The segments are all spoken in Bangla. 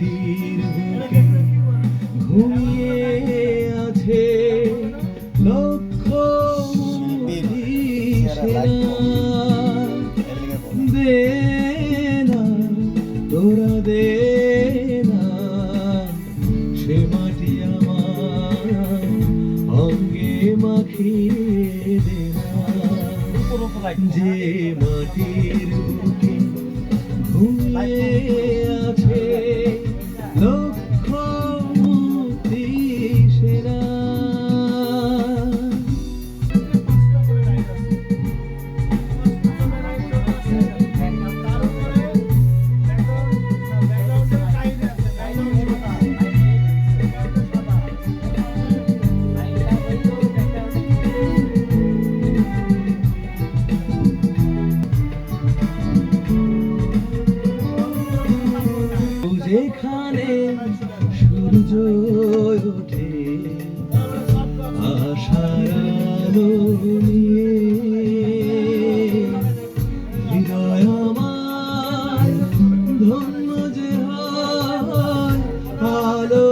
মাটির বুকে ঘুমিয়ে আছে লক্ষ দে না তোরা দে না সে মাটি আমার অঙ্গে মাখিয়ে দে যে মাটির বুকে ঘুমিয়ে যেখানে সূর্য ওঠে আশার আলো নিয়ে হৃদয় যে আলো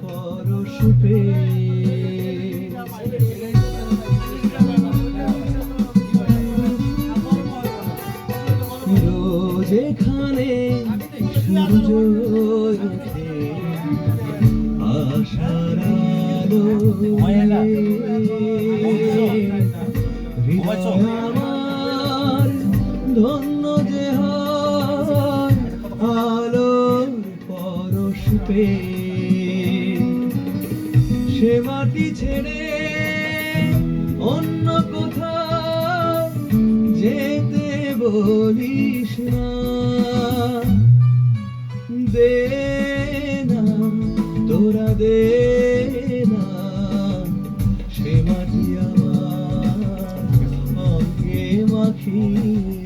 পরশ পেয়ে রোজ এখানে সূর্য আলো ধন্য যে হয় আলোর পরশ পেয়ে সে মাটি ছেড়ে অন্য কোথাও যেতে বলিস না দে না তোরা দে না সে মাটি আমার অঙ্গে মাখিয়ে